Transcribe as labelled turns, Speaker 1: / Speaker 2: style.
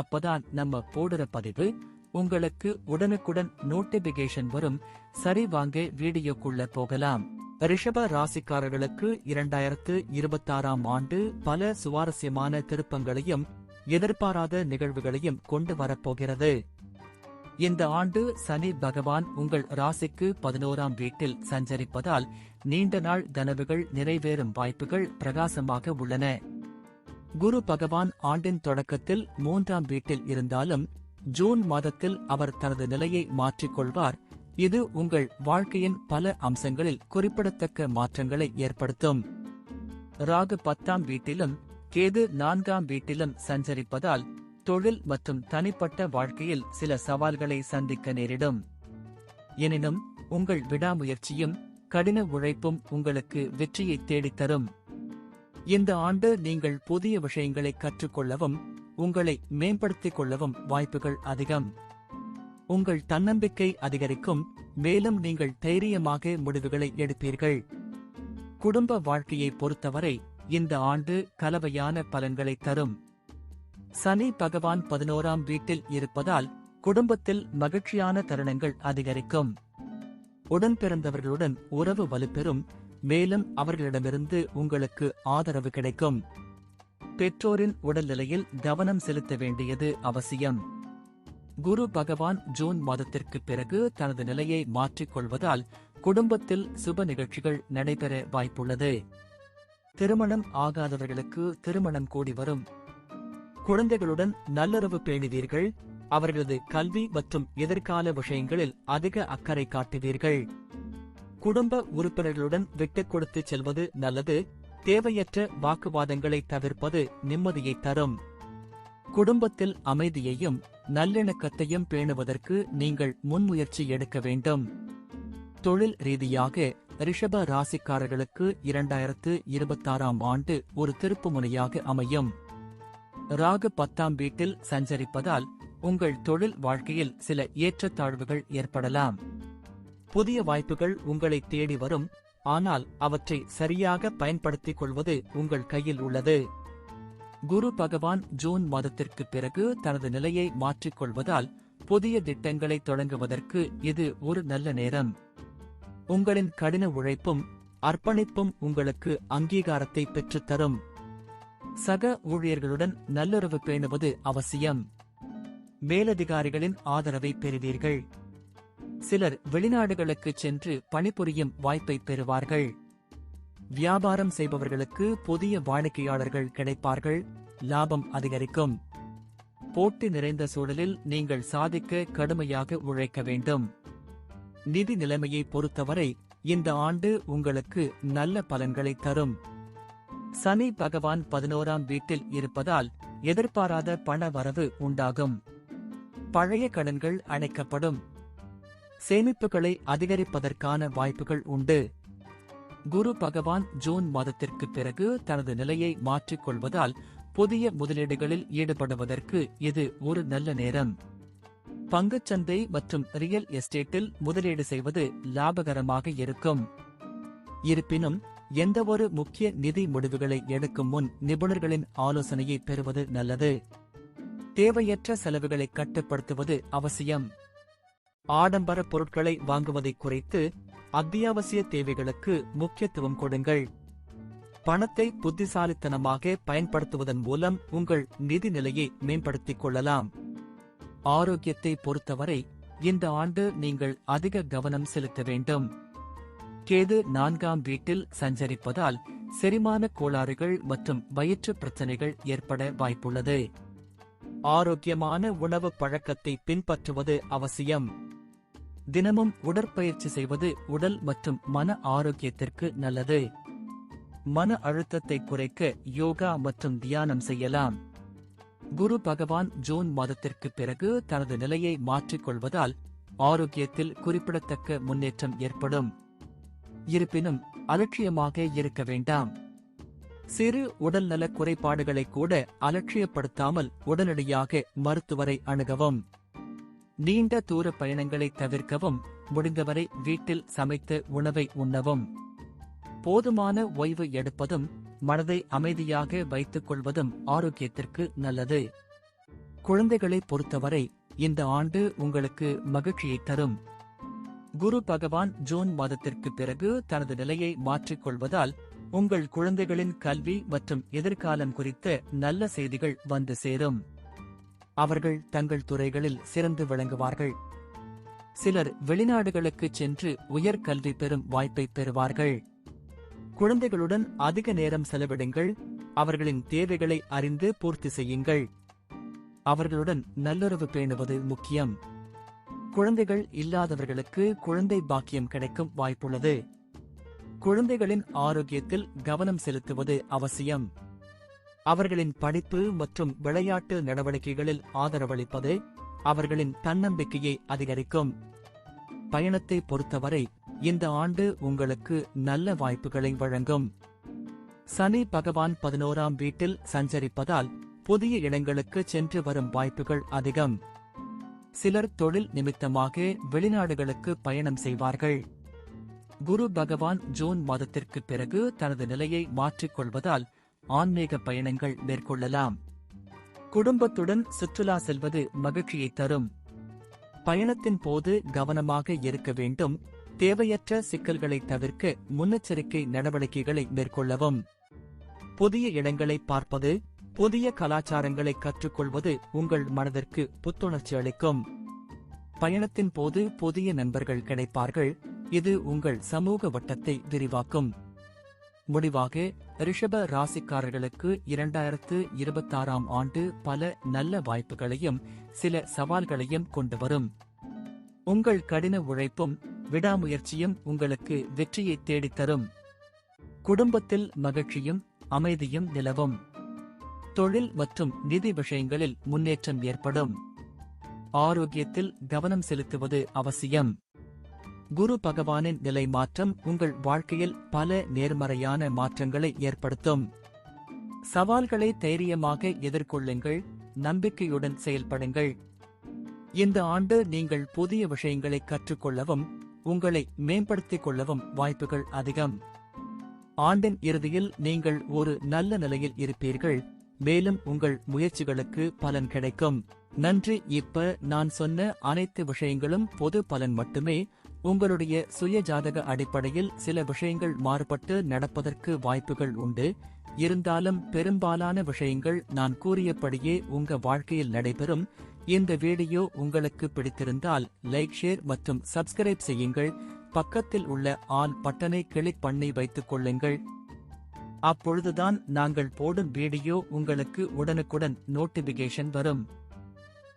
Speaker 1: அப்பதான் நம்ம போடுற பதிவு உங்களுக்கு உடனுக்குடன் நோட்டிபிகேஷன் வரும். சரி வாங்க வீடியோக்குள்ள போகலாம். ரிஷப ராசிக்காரர்களுக்கு இரண்டாயிரத்து இருபத்தாறாம் ஆண்டு பல சுவாரஸ்யமான திருப்பங்களையும் எதிர்பாராத நிகழ்வுகளையும் கொண்டு வரப்போகிறது. இந்த ஆண்டு சனி பகவான் உங்கள் ராசிக்கு பதினோராம் வீட்டில் சஞ்சரிப்பதால் நீண்ட நாள் கனவுகள் நிறைவேறும் வாய்ப்புகள் பிரகாசமாக உள்ளன. குரு பகவான் ஆண்டின் தொடக்கத்தில் மூன்றாம் வீட்டில் இருந்தாலும் ஜூன் மாதத்தில் அவர் தனது நிலையை மாற்றிக்கொள்வார். இது உங்கள் வாழ்க்கையின் பல அம்சங்களில் குறிப்பிடத்தக்க மாற்றங்களை ஏற்படுத்தும். ராகு பத்தாம் வீட்டிலும் கேது நான்காம் வீட்டிலும் சஞ்சரிப்பதால் தொழில் மற்றும் தனிப்பட்ட வாழ்க்கையில் சில சவால்களை சந்திக்க நேரிடும். எனினும் உங்கள் விடாமுயற்சியும் கடின உழைப்பும் உங்களுக்கு வெற்றியை தேடித்தரும். இந்த ஆண்டு நீங்கள் புதிய விஷயங்களை கற்றுக்கொள்ளவும் உங்களை மேம்படுத்திக் கொள்ளவும் வாய்ப்புகள் அதிகம். உங்கள் தன்னம்பிக்கை அதிகரிக்கும் மேலும் நீங்கள் தைரியமாக முடிவுகளை எடுப்பீர்கள். குடும்ப வாழ்க்கையை பொறுத்தவரை இந்த ஆண்டு கலவையான பலன்களை தரும். சனி பகவான் பதினோராம் வீட்டில் இருப்பதால் குடும்பத்தில் மகிழ்ச்சியான தருணங்கள் அதிகரிக்கும். உடன் பிறந்தவர்களுடன் உறவு வலுப்பெறும் மேலும் அவர்களிடமிருந்து உங்களுக்கு ஆதரவு கிடைக்கும். பெற்றோரின் உடல்நிலையில் கவனம் செலுத்த வேண்டியது அவசியம். குரு பகவான் ஜூன் மாதத்திற்கு பிறகு தனது நிலையை மாற்றிக் கொள்வதால் குடும்பத்தில் சுப நிகழ்ச்சிகள் நடைபெற வாய்ப்புள்ளது. திருமணம் ஆகாதவர்களுக்கு திருமணம் கூடி வரும். குழந்தைகளுடன் நல்லுறவு பேணுவீர்கள். அவர்களது கல்வி மற்றும் எதிர்கால விஷயங்களில் அதிக அக்கறை காட்டுவீர்கள். குடும்ப உறுப்பினர்களுடன் விட்டுக் கொடுத்து செல்வது நல்லது தேவையற்ற வாக்குவாதங்களை தவிர்ப்பது நிம்மதியை தரும். குடும்பத்தில் அமைதியையும் நல்லிணக்கத்தையும் பேணுவதற்கு நீங்கள் முன்முயற்சி எடுக்க வேண்டும். தொழில் ரீதியாக ரிஷப ராசிக்காரர்களுக்கு இரண்டாயிரத்து இருபத்தாறாம் ஆண்டு ஒரு திருப்புமுனையாக அமையும். ராகு பத்தாம் வீட்டில் சஞ்சரிப்பதால் உங்கள் தொழில் வாழ்க்கையில் சில ஏற்றத்தாழ்வுகள் ஏற்படலாம். புதிய வாய்ப்புகள் உங்களை தேடி வரும். ஆனால் அவற்றை சரியாக பயன்படுத்திக் கொள்வது உங்கள் கையில் உள்ளது. குரு பகவான் ஜூன் மாதத்திற்கு பிறகு தனது நிலையை மாற்றிக் கொள்வதால் புதிய திட்டங்களை தொடங்குவதற்கு இது ஒரு நல்ல நேரம். உங்களின் கடின உழைப்பும் அர்ப்பணிப்பும் உங்களுக்கு அங்கீகாரத்தை பெற்றுத்தரும் சக ஊழியர்களுடன் நல்லுறவு பேணுவது அவசியம். மேலதிகாரிகளின் ஆதரவை பெறுவீர்கள். சிலர் வெளிநாடுகளுக்கு சென்று பணிபுரியும் வாய்ப்பை பெறுவார்கள். வியாபாரம் செய்பவர்களுக்கு புதிய வாடிக்கையாளர்கள் கிடைப்பார்கள். லாபம் அதிகரிக்கும். போட்டி நிறைந்த சூழலில் நீங்கள் சாதிக்க கடுமையாக உழைக்க வேண்டும். நிதி நிலைமையை பொறுத்தவரை இந்த ஆண்டு உங்களுக்கு நல்ல பலன்களை தரும். சனி பகவான் பதினோராம் வீட்டில் இருப்பதால் எதிர்பாராத பண வரவு உண்டாகும். பழைய கடன்கள் அணைக்கப்படும். சேமிப்புகளை அதிகரிப்பதற்கான வாய்ப்புகள் உண்டு. குரு பகவான் ஜூன் மாதத்திற்கு பிறகு தனது நிலையை மாற்றிக் கொள்வதால் புதிய முதலீடுகளில் ஈடுபடுவதற்கு இது ஒரு நல்ல நேரம். பங்குச்சந்தை மற்றும் ரியல் எஸ்டேட்டில் முதலீடு செய்வது லாபகரமாக இருக்கும். இருப்பினும் எந்தவொரு முக்கிய நிதி முடிவுகளை எடுக்கும் முன் நிபுணர்களின் ஆலோசனையை பெறுவது நல்லது. தேவையற்ற செலவுகளை கட்டுப்படுத்துவது அவசியம். ஆடம்பர பொருட்களை வாங்குவதை குறைத்து அத்தியாவசிய தேவைகளுக்கு முக்கியத்துவம் கொடுங்கள். பணத்தை புத்திசாலித்தனமாக பயன்படுத்துவதன் மூலம் உங்கள் நிதி நிலையை மேம்படுத்திக் கொள்ளலாம். ஆரோக்கியத்தை பொறுத்தவரை இந்த ஆண்டு நீங்கள் அதிக கவனம் செலுத்த வேண்டும். கேது நான்காம் வீட்டில் சஞ்சரிப்பதால் செரிமான கோளாறுகள் மற்றும் வயிற்று பிரச்சனைகள் ஏற்பட வாய்ப்புள்ளது. ஆரோக்கியமான உணவு பழக்கத்தை பின்பற்றுவது அவசியம். தினமும் உடற்பயிற்சி செய்வது உடல் மற்றும் மன ஆரோக்கியத்திற்கு நல்லது. மன அழுத்தத்தை குறைக்க யோகா மற்றும் தியானம் செய்யலாம். குரு பகவான் ஜூன் மாதத்திற்கு பிறகு தனது நிலையை மாற்றிக் கொள்வதால் ஆரோக்கியத்தில் குறிப்பிடத்தக்க முன்னேற்றம் ஏற்படும். இருப்பினும் அலட்சியமாக இருக்க வேண்டாம். சிறு உடல்நல குறைபாடுகளை கூட அலட்சியப்படுத்தாமல் உடனடியாக மருத்துவரை அணுகவும். நீண்ட தூர பயணங்களை தவிர்க்கவும் முடிந்தவரை வீட்டில் சமைத்து உணவை உண்ணவும். போதுமான ஓய்வு எடுப்பதும் மனதை அமைதியாக வைத்துக் கொள்வதும் ஆரோக்கியத்திற்கு நல்லது. குழந்தைகளை பொறுத்தவரை இந்த ஆண்டு உங்களுக்கு மகிழ்ச்சியை தரும். குரு பகவான் ஜூன் மாதத்திற்கு பிறகு தனது நிலையை மாற்றிக் கொள்வதால் உங்கள் குழந்தைகளின் கல்வி மற்றும் எதிர்காலம் குறித்த நல்ல செய்திகள் வந்து சேரும். அவர்கள் தங்கள் துறைகளில் சிறந்து விளங்குவார்கள். சிலர் வெளிநாடுகளுக்கு சென்று உயர்கல்வி பெறும் வாய்ப்பை பெறுவார்கள். குழந்தைகளுடன் அதிக நேரம் செலவிடுங்கள். அவர்களின் தேவைகளை அறிந்து பூர்த்தி செய்யுங்கள். அவர்களுடன் நல்லுறவு பேணுவது முக்கியம். குழந்தைகள் இல்லாதவர்களுக்கு குழந்தை பாக்கியம் கிடைக்கும் வாய்ப்புள்ளது. குழந்தைகளின் ஆரோக்கியத்தில் கவனம் செலுத்துவது அவசியம். அவர்களின் படிப்பு மற்றும் விளையாட்டு நடவடிக்கைகளில் ஆதரவளிப்பது அவர்களின் தன்னம்பிக்கையை அதிகரிக்கும். பயணத்தை பொறுத்தவரை இந்த ஆண்டு உங்களுக்கு நல்ல வாய்ப்புகளை வழங்கும். சனி பகவான் பதினோராம் வீட்டில் சஞ்சரிப்பதால் புதிய இடங்களுக்கு சென்று வரும் வாய்ப்புகள் அதிகம். சிலர் தொழில் நிமித்தமாக வெளிநாடுகளுக்கு பயணம் செய்வார்கள். குரு பகவான் ஜூன் மாதத்திற்கு பிறகு தனது நிலையை மாற்றிக் கொள்வதால் ஆன்மீக பயணங்கள் மேற்கொள்ளலாம். குடும்பத்துடன் சுற்றுலா செல்வது மகிழ்ச்சியை தரும். பயணத்தின் போது கவனமாக இருக்க வேண்டும். தேவையற்ற சிக்கல்களை தவிர்க்க முன்னெச்சரிக்கை நடவடிக்கைகளை மேற்கொள்ளவும். புதிய இடங்களை பார்ப்பது புதிய கலாச்சாரங்களை கற்றுக்கொள்வது உங்கள் மனதிற்கு புத்துணர்ச்சி அளிக்கும். பயணத்தின் போது புதிய நண்பர்கள் கிடைப்பார்கள். இது உங்கள் சமூக வட்டத்தை விரிவாக்கும். முடிவாக ரிஷப ராசிக்காரர்களுக்கு இரண்டாயிரத்து இருபத்தாறாம் ஆண்டு பல நல்ல வாய்ப்புகளையும் சில சவால்களையும் கொண்டு வரும். உங்கள் கடின உழைப்பும் விடாமுயற்சியும் உங்களுக்கு வெற்றியை தேடித்தரும். குடும்பத்தில் மகிழ்ச்சியும் அமைதியும் நிலவும். தொழில் மற்றும் நிதி விஷயங்களில் முன்னேற்றம் ஏற்படும். ஆரோக்கியத்தில் கவனம் செலுத்துவது அவசியம். குரு பகவானின் நிலை மாற்றம் உங்கள் வாழ்க்கையில் பல நேர்மறையான மாற்றங்களை ஏற்படுத்தும். சவால்களை தைரியமாக எதிர்கொள்ளுங்கள் நம்பிக்கையுடன் செயல்படுங்கள். இந்த ஆண்டு நீங்கள் புதிய விஷயங்களை கற்றுக்கொள்ளவும் உங்களை மேம்படுத்திக் கொள்ளவும் வாய்ப்புகள் அதிகம். ஆண்டின் இறுதியில் நீங்கள் ஒரு நல்ல நிலையில் இருப்பீர்கள் மேலும் உங்கள் முயற்சிகளுக்கு பலன் கிடைக்கும். நன்றி. இப்ப நான் சொன்ன அனைத்து விஷயங்களும் பொது பலன் மட்டுமே. உங்களுடைய சுய ஜாதக அடிப்படையில் சில விஷயங்கள் மாறுபட்டு நடப்பதற்கு வாய்ப்புகள் உண்டு. இருந்தாலும் பெரும்பாலான விஷயங்கள் நான் கூறியபடியே உங்க வாழ்க்கையில் நடைபெறும். இந்த வீடியோ உங்களுக்கு பிடித்திருந்தால் லைக் ஷேர் மற்றும் சப்ஸ்கிரைப் செய்யுங்கள். பக்கத்தில் உள்ள ஆல் பட்டனை கிளிக் பண்ணி வைத்துக் கொள்ளுங்கள். அப்பொழுதுதான் நாங்கள் போடும் வீடியோ உங்களுக்கு உடனுக்குடன் நோட்டிபிகேஷன் வரும்.